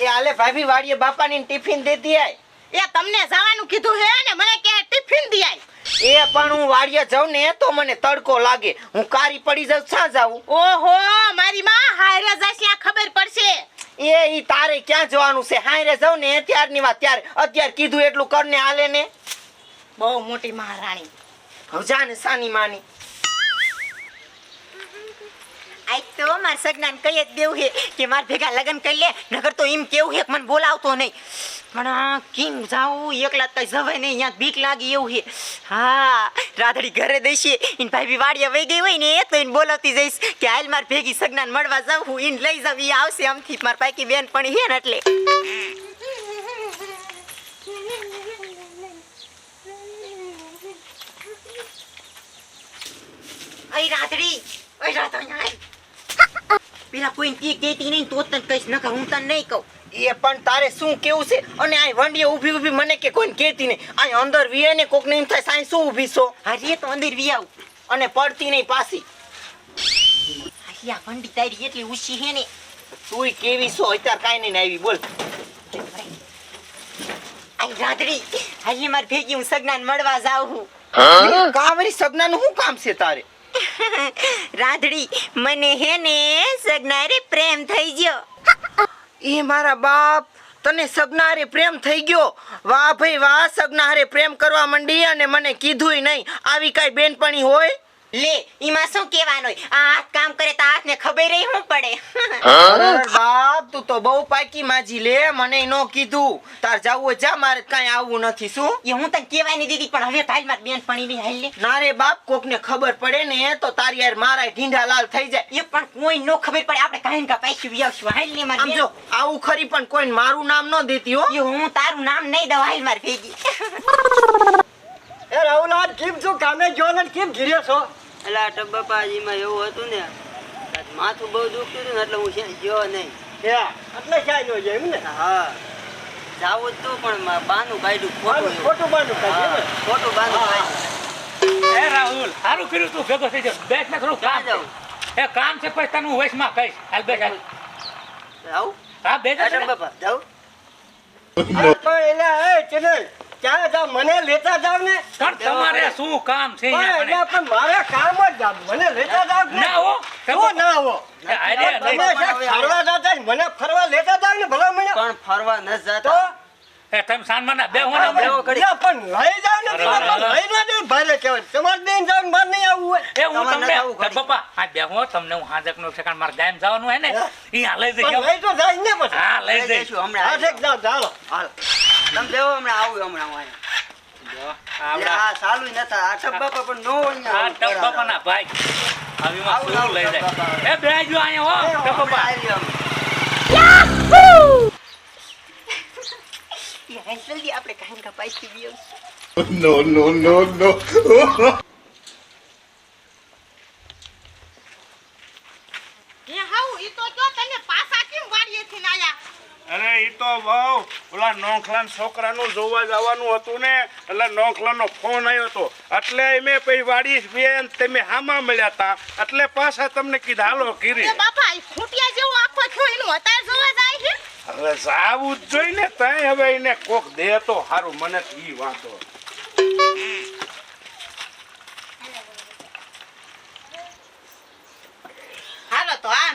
એ આલે ભાભી વાડીએ બાપાની ટિફિન દેતી આય. એ તમને જવાનું કીધું હે ને મને કે ટિફિન દી આય. એ પણ હું વાડીએ જાઉં ને તો મને તડકો લાગે. હું કારી પડી જાઉં ક્યાં જાઉં? ઓહો મારી માં હારે જશે આ ખબર પડશે. એ ઈ તારે ક્યાં જવાનું છે? હાયરે જાઉં ને ત્યારની વાત ત્યારે અત્યારે કીધું એટલું કરને હાલે ને. બહુ મોટી મહારાણી. હવે જા ને સાની માની. આજ તો માર સગનાન કહીએ જ દેવું હે કે માર ભેગા લગ્ન કરી લે નગર તો એમ કેવું છે મને બોલાવતો નહીં. પણ કેમ જાઉં? એકલા કઈ જવાય નહીં અહીંયા બીક લાગી એવું હે. હા, રાધડી ઘરે દઈશે એને ભાઈ બી વાડિયા વહી ગઈ હોય ને તો એને બોલાવતી જઈશ કે હાલ માર ભેગી સગનાન મળવા જાઉં હું એને લઈ જાઉં એ આવશે આમથી માર પાકી બેન પણ હે ને એટલે. અય રાધડી અય રાધડી પેલા કોઈ તી દેતી નહીં તો તને કહીશ નકર હું તને નહીં કહું. એ પણ તારે શું કેવું છે? અને આ વંડીએ ઊભી ઊભી મને કે કોઈને કહેતી નહીં. આ અંદર વીએ ને કોક ને એમ થાય સાંઈ શું ઊભી છો? હરીએ તો અંદર વી આવ. અને પડતી નહીં પાછી. આ વંડી તારી એટલી ઉછી હે ને. તુંય કેવી છો? અત્યારે કાંઈ નહીં આવી બોલ. આઈ રાત્રી હાલી મારી ભેગી હું સગનાન મળવા જાઉં હું. કાવરી સગનાનું શું કામ છે તારે? રાધડી, મને હે ને સગનારે પ્રેમ થઈ ગયો. એ મારા બાપ, તને સગનારે પ્રેમ થઈ ગયો? વાહ ભાઈ વાહ, સગનારે પ્રેમ કરવા માંડી અને મને કીધુંય નહીં. આવી કાંઈ બેનપણી હોય? લે ઈમાં શું કહેવાનું આ હાથ કામ કરે તો હાથને ખબર રહી હું? પડે બાપ તું તો બહુ પાકી માજી લે મને નો કીધું. તાર જાવું હોય જા મારે કઈ આવવું નથી શું? એ હું તને કહેવાની દીધી પણ હવે તારી મારી બેન પણી ની હાલ. ના રે બાપ કોકને ખબર પડે ને તો તારી યાર મારા ઢીંઢા લાલ થઈ જાય. એ પણ કોઈ નો ખબર પડે આપણે કાઈ કા પૈસી વી હાલ ને મારી જો આવું ખરી પણ કોઈ મારું નામ ન દેતી હો. એ હું તારું નામ નહીં દઉં હાલ મારી ભેગી. એ રાહુલાલ કેમ છો? કામે ગયો ને કેમ ઘીર્યો છો? એટલે આ ટબ્બાપાજીમાં એવું હતું ને માથું બહુ દુખતું હતું ને એટલે હું ક્યાંય ગયો નહીં. એટલે ક્યાં ગયો છે એમ ને? હા. જાવું તું પણ બાનું કાઢ્યું ખોટું બાનું- એવું. ખોટું બાનું કાઢ્યું હા? ખોટું બાનું કાઢ્યું. એ રાહુલ સારું કર્યું તું ભેગો થઈ જાવ બેસ ને થોડું કામ જાવ એ કામ છે પછી તને હું માં કહીશ. હાલ બેસ હાલ. જાઉં? હા બેસ બાપા. જાઉં? પણ એટલે એ ચેનલ ક્યાં જાવ? મને લેતા જાવ ને? પણ તમારે શું કામ છે પણ અહીંયા પણ મારે કામ જ જાવ. મને લેતા જાવ ના હો. શું ના હો? અરે તમે ફરવા જતા ને મને ફરવા લેતા જાવ ને ભલા મને? પણ ફરવા ન તો? એ તમે સાંજમાં ના બે હું હા, બેહો. ઘડી. પણ લઈ જાવ ને. લઈ ના દે ભારે કહેવાય. તમારે બેન જાવ માર નહીં આવવું હોય. એ હું તમને આવું પપ્પા આ બે હું તમને હું હાજકનું છે કારણ મારે ગાયમ જવાનું હે ને હા. ઈ હાલે જઈ લઈ તો જાય ને પછી. હા લઈ લઈ જઈ જઈશું. હમણાં. હાજક જાવ ચાલો હાલ. તમે બેહો હમણાં આવું હમણાં હું અહીંયા. આ સાલું નતા આ ટબ્બાપા પણ નો અહીંયા. આ. ભાઈ. શું લઈ જાય. એ બેજો અહીંયા હો જલ્દી આપણે કાંઈ કા પૈસા વી આવશું no, no, no, no. એ હાઉ ઈ તો જો તમે પાછા કેમ વાડીએથી આયા અરે એ તો બહુ ઓલા નોખલા છોકરાનું જોવા જવાનું હતું ને એટલે નોખલાનો ફોન આવ્યો હતો એટલે મેં પછી વાડી બેન તમે હામાં મળ્યા હતા એટલે પાછા તમને કીધા હાલો કીરી. બાપા ખૂંટિયા આખો થયો એનું અત્યારે જોવા જાય છે? હવે જાવું જ જોઈ ને તઈ હવે એને કોક દે તો સારું મને એ વાંધો.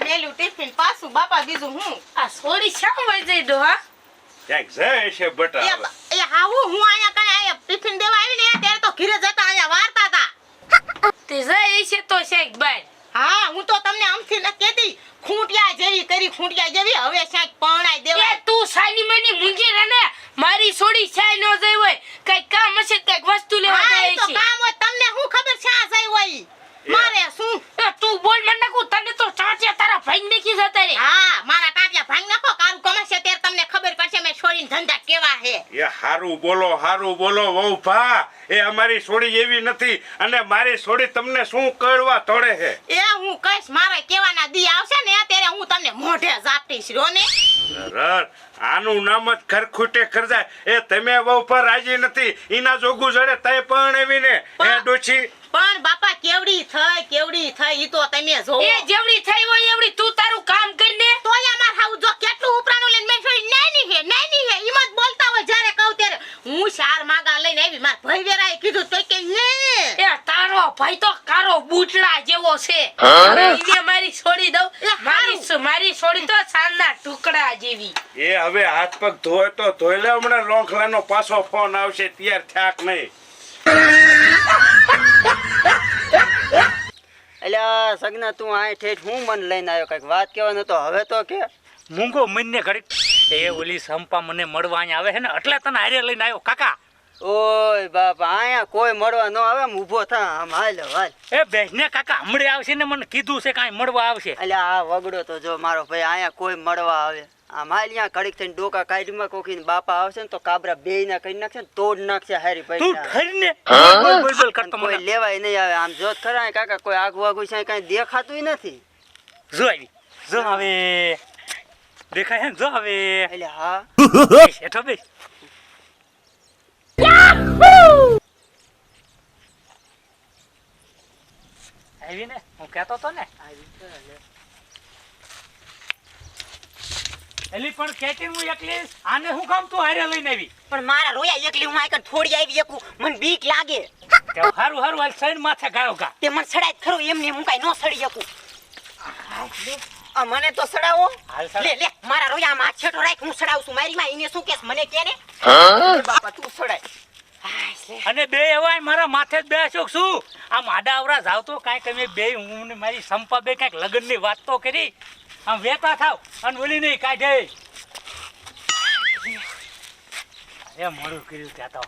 મેલું ટિફિન પાછું બાપા બીજું હું? આ સોડી શા વઈ જઈ દો હા? ક્યાંક જાય છે બટા એ હવે. હું અહીંયા કઈ અહીંયા ટિફિન દેવા આવી ને ત્યારે તો ઘીરે જતા અહીંયા વારતા હતા તે જઈ છે તો શેખ ભાઈ હા હું તો તમને આમથી ન કેતી ખૂંટિયા જેવી કરી ખૂંટિયા જેવી. હવે ક્યાંક પરણાઈ એ દેવાય તું સાની મની મૂંગી રે ને મારી સોડી છાય નો જઈ હોય કંઈક કામ હશે કંઈક વસ્તુ લેવા હા જાય ઈ તો છે કામ હોય તમને શું ખબર છે આ જઈ હોય ઈ? મારે શું એ તું બોલ મને નાખું તને તો ચાંચે તારા ભાઈ દેખી જતા રે હા મારા ટાટિયા ભાંગ નાખો કારું કમાશે ત્યારે તમને ખબર પડશે મેં છોડીને ધંધા કેવા હે એ હારું બોલો હારું બોલો વહુ ભા એ અમારી સોડી એવી નથી. અને મારી સોડી તમને શું કરવા તોડે છે એ હું કહીશ મારે કેવાના દી આવશે ને ત્યારે હું તમને મોઢે ઝાપટીશ રો ને. રર આનું નામ જ ખરખુટે કરજાય એ તમે વહુ પર રાજી નથી. ઈના જોગું જડે તય પરણેવીને એ ડોછી પણ બાપા કેવડી થઈ કેવડી થઈ ઈ તો તમે જો એ જેવડી થઈ હોય એવડી તું તારું કામ કરી ને તો યાર માર હાઉ જો કેટલું ઉપરાણું લઈને મેં છોડી નાની હે નાની હે ઈ મત બોલતા હોય જ્યારે કહું ત્યારે હું ચાર માગા લઈને આવી માર ભાઈ વેરાએ કીધું તો કે ને એ તારો ભાઈ તો કારો બૂટલા જેવો છે. હવે મારી છોડી દઉં. મારી મારી છોડી તો સાંજના ટુકડા જેવી. એ હવે હાથ પગ ધોય તો ધોઈ લે હમણાં લોંખલાનો પાછો ફોન આવશે ત્યાર થાક નહીં. એટલે સગના તું આ ઠેઠ હું મન લઈને આવ્યો? કંઈક વાત કહેવાનો તો હવે તો કે. મૂંગો મનને ઘડી. એ ઓલી સંપા મને મળવા અહીંયા આવે છે ને એટલે તને હારે લઈને આવ્યો. કાકા ઓય બાપા આયા કોઈ મળવા ન આવે આમ ઊભો થા આમ હાલ હાલ. એ બેસને કાકા હમણાં આવશે ને મને કીધું છે કાંઈ મળવા આવશે. એટલે આ વગડો તો જો મારો ભાઈ આયા કોઈ મળવા આવે. આમ હાલ અહીંયા કડીક થઈને ડોકા કાઢીમાં કોકીને બાપા આવશે ને તો કાબરા બે ના કરી નાખશે ને તોડ નાખશે હારી તું પૈસા ઠરીને બોલ બોલ બોલ કરતો કોઈ મને. લેવાય નહીં આવે. આમ જોત ખરા કાકા કોઈ આગુ આગુ છે કઈ દેખાતું નથી. જો આવી જો હવે. દેખાય હે ને જો હવે. એટલે હા. બેઠો હેઠો આવી ને હું કહેતો તો ને એલી પણ કેટી હું એકલી આને હું કામ તું હારે લઈને આવી? પણ મારા રોયા એકલી હું આકર થોડી આવી એકું મને બીક લાગે. તે હારું હારું હાલ સૈન માથે ગાયો કા તે મને સડાય ખરું એમને હું કાઈ નો સડી શકું. આ મને તો સડાવો. લે લે મારા રોયા માં છેટો રાખ હું સડાવું છું. મારી માં એને શું કેસ મને કે ને? બાપા તું સડાય. અને બે એવાય મારા માથે જ બેસો શું? આ માડા અવરા જાવ તો કાંઈક તમે બે હું ને મારી સંપા બે કાંઈક લગ્નની વાત તો કરી. આમ વેતા થાવ અને બોલી નહીં કાઢે. અરે મોડું કર્યું ત્યાં તો.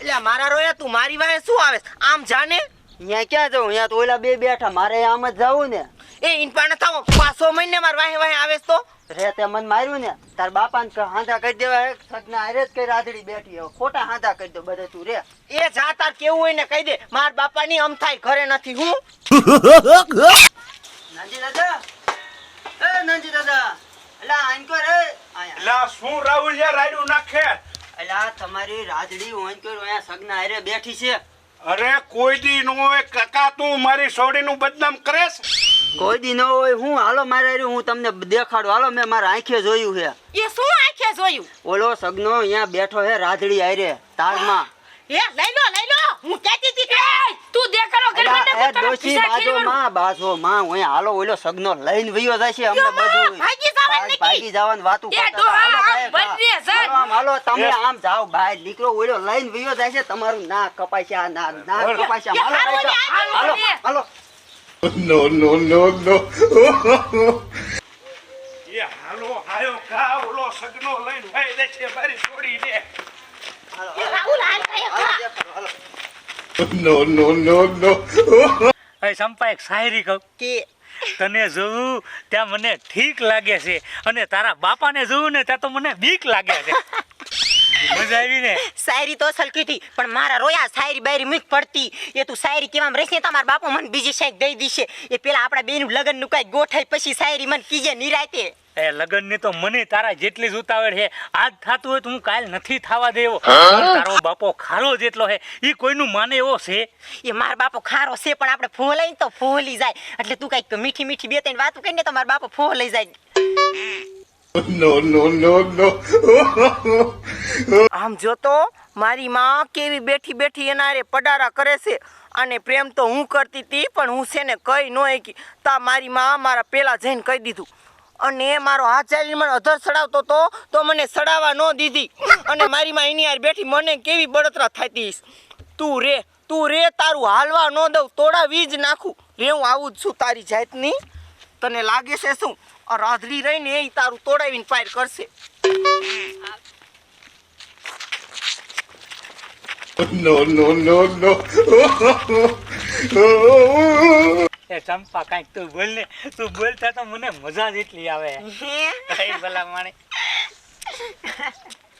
એટલે મારા રોયા તું મારી વાહે શું આવે? આમ જાને? અહીંયા ક્યાં જવું અહીંયા તો ઓલા બે બેઠા મારે આમ જ જવું ને. એ ઇનપાને થાવ પાછો મહિને માર વાહે વાહે આવે તો. રે તે મન માર્યું ને તાર બાપાને હાંધા કરી દેવા એક સગના હારે જ કઈ રાધડી બેઠી હવે ખોટા હાંધા કરી દો બધે તું રે. એ જા તાર કેવું હોય ને કહી દે. માર બાપાની અમ થાય ઘરે નથી હું? નાનજી દાદા. એ નાનજી દાદા અલા આંકો રે લા શું રાહુલ યાર રાયડું નાખે. અલા તમારી રાધડી આંકો અહીંયા સગના હારે બેઠી છે. અરે કોઈ દી નો હોય કાકા તું મારી સોડીનું બદનામ કરેશ? કોઈ દી ન હોય હું હાલો મારે હું તમને દેખાડું. હાલો મેં મારા આંખે જોયું છે. એ શું આંખે જોયું? ઓલો સગનો અહીંયા બેઠો છે રાધડી આયરે તારમાં એ લઈ લો લઈ લો. હું કહેતી હતી તું દેખાડો કરી અલા, મને એ પોતાના ડોશી ખિસ્સા બાજો માં બાજો માં હું હાલો ઓલો સગનો લઈને વયો છે અમને બધું. ભાગી જવાનું ભાગ- ભાગી જવાનું વાતું એ કરતા હાલો આમ સાહેબ, બંને હાલો તમે આમ જાઓ બહાર દીકરો ઓલો લઈને વયો છે તમારું ના કપાય છે આ ના ના હાલો હાલો. હાલો. No, no, no, no. એ હાલો હાયો કા ઓલો સગનો લઈને ભાઈ દે છે મારી સોડી ને રાહુલ હાલ no, no. હવે સંપા એક શાયરી કહું. કે? તને જોઉં ત્યાં મને ઠીક લાગે છે. અને તારા બાપાને જોઉં ને ત્યાં તો મને બીક લાગે છે. મજા આવી ને? શાયરી તો અસલ કીધી પણ મારા રોયા શાયરી બાયરી મીઠ પડતી. એ તું શાયરી કેવામાં રહેશે તો મારા બાપુ મને બીજી શાયરી દઈ દીશે. એ પેલા આપણા બેનું લગ્નનું કઈ ગોઠાઈ પછી શાયરી મને કીજે નિરાતે. એ લગ્નની તો મને તારા જેટલી જ ઉતાવળ છે. આજ થાતું હોય તો હું કાલ નથી થવા દેવો. તારો બાપો ખારો જેટલો છે એ કોઈનું માને એવો છે? એ મારા બાપો ખારો છે પણ આપણે ફોલાઈ ને તો ફોલી જાય. એટલે તું કંઈક મીઠી મીઠી બે ત્રણ વાતો કરીને તો મારા બાપો ફોલાઈ જાય. No, નો નો નો આમ જોતો મારી માં કેવી બેઠી બેઠી એના હારે પડારા કરે છે. અને પ્રેમ તો હું કરતી હતી પણ હું છે ને કઈ ન એકી તા મારી માં મારા પેલા જઈને કહી દીધું. અને એ મારો હાથ ચાલી મને અધર સડાવતો તો તો મને સડાવવા ન દીધી. અને મારી માં એની હારે બેઠી મને કેવી બળતરા થતી. તું રે તું રે તારું હાલવા ન દઉં તોડાવી જ નાખું. રે હું આવું જ છું તારી જાતની. તને લાગે છે શું? આ રાધડી રહીને એ તારું તોડાવીને પાર કરશે. No, no, no, no. એ ચંપા કાંઈક તું બોલ ને. તું બોલતા તો મને મજા જ એટલી આવે કઈ ભલા માણે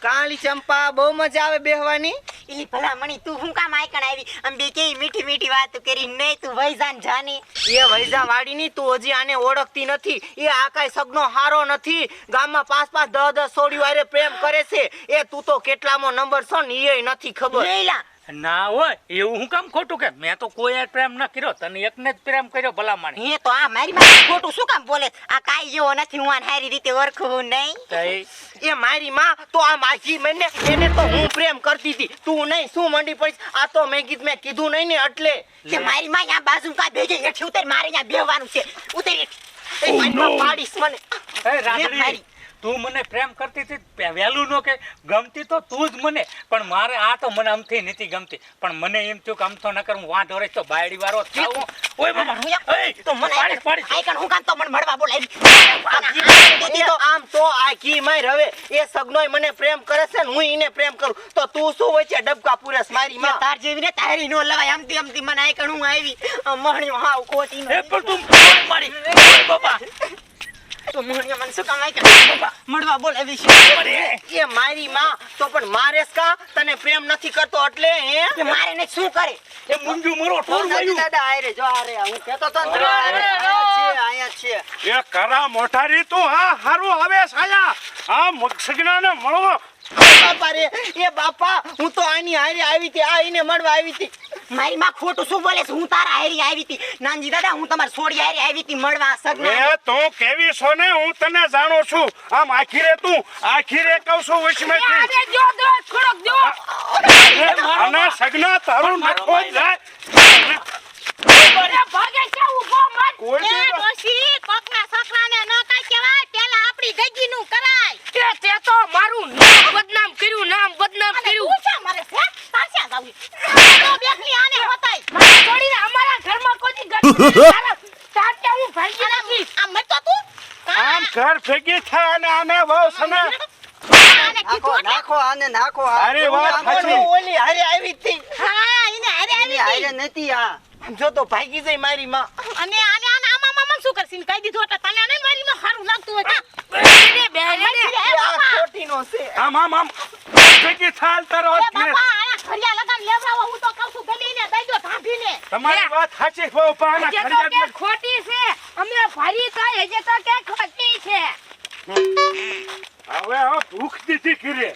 કાળી ચંપા બહુ મજા આવે બેહવાની? એલી ભલામણી તું હું કામ આયકણ આવી? આમ બે કેવી મીઠી મીઠી વાત કરી? નહીં તું વૈજાન જાની. એ વૈજા વાડીની તું હજી આને ઓળખતી નથી. એ આ કાંઈ સગનો હારો નથી. ગામમાં પાંચ પાંચ દસ દસ હારે પ્રેમ કરે છે. એ તું તો કેટલામો નંબર છો ને એ નથી ખબર. લેલા ના હોય એવું હું કામ ખોટું કે મેં તો કોઈ પ્રેમ ન કર્યો તને એકને જ પ્રેમ કર્યો ભલા માણી હે તો આ મારી માં ખોટું શું કામ બોલે આ કાઈ જેવો નથી હું આને હારી રીતે ઓળખું નહીં. તઈ એ મારી માં તો આ માજી મને એને તો હું પ્રેમ કરતી હતી. તું નહીં શું મંડી પડી આ તો મેં કીધું મેં કીધું નહીં ને એટલે. કે મારી માં અહીંયા બાજુ કા બેજે હેઠી ઉતર મારે અહીંયા બેહવાનું છે. ઉતરી હેઠી. એ મારી માં પાડીશ મને. એ રાગડી મારી. તું મને પ્રેમ કરતી હતી વહેલું નો કે ગમતી તો તું જ મને. પણ મારે આ તો મને આમથી નથી ગમતી. પણ મને એમ થયું કે આમ તો નકર હું વાંઢો રહીશ તો બાયડી વાળો જ ઓય બાબા હું તો મને પાડીશ, પાડીશ. આયકણ હું કામ તો મને મળવા બોલાવી? આમ તો આ કી માં રવે એ સગનોય મને પ્રેમ કરે છે ને હું એને પ્રેમ કરું. તો તું શું વચ્ચે ડબકા પૂરેશ મારી માં? તાર જેવી ને તારી નો લવાય આમથી આમથી મને આયકણ હું આવી. મહણ્યો હાવ કોટી એ પણ તું મારી તો મહણ્યો મને શું કામ આયકણ મળવા બોલાવી છે. એ મારી માં તો પણ મારેસ કા? તને પ્રેમ નથી કરતો એટલે હે? કે મારે ને શું કરે? એ મુંજુ મરો ટોર વાયું દાદા આયરે જો આરે હું કેતો તો ને, આરે, આયા છે આયા જ છે. એ કરા મોટારી તું હા હારું આવે સાયા. આ મગસગનાને મળવો બાપા રે એ બાપા હું તો આની હારી આવી હતી આ એને મળવા આવી હતી. મારી માં ખોટું શું બોલે છે? હું તારા હારી આવી હતી. નાનજી દાદા હું તમારી છોડી હારી આવી હતી મળવા સગના. એ તું કેવી છો ને? હું તને જાણો છું. આમ આખીરે તું આખીરે કહું છું જો દો દો અને સગના તારું નખો જાય. ઘર ભેગી થાય અને આને બહુ સને નાખો આને નાખો આ. અરે વાત. ઓલી હારે આવી હતી. હા એને હારે આવી હારે હતી. નથી આ. જો તો ભાગી જઈ મારી માં. અને આને આને આમાં મામા શું કરશી? કહી દીધું એટલે તને નહીં મારી માં સારું લાગતું હોય કા બેહને એ આ ખોટીનો છે. આમ આમ આમ. ભેગી થાય તારો હાથ બાપા આયા ખડિયા લગન લેવડાવો હું તો કહું છું ગલીને દઈ દો ભાભીને તમારી વાત સાચી છે બાપા આના હજે કે ખોટી છે. અમે ફરી તો હજે તો કે ખોટી છે. હવે હવે ભૂખ દીધી ખીરે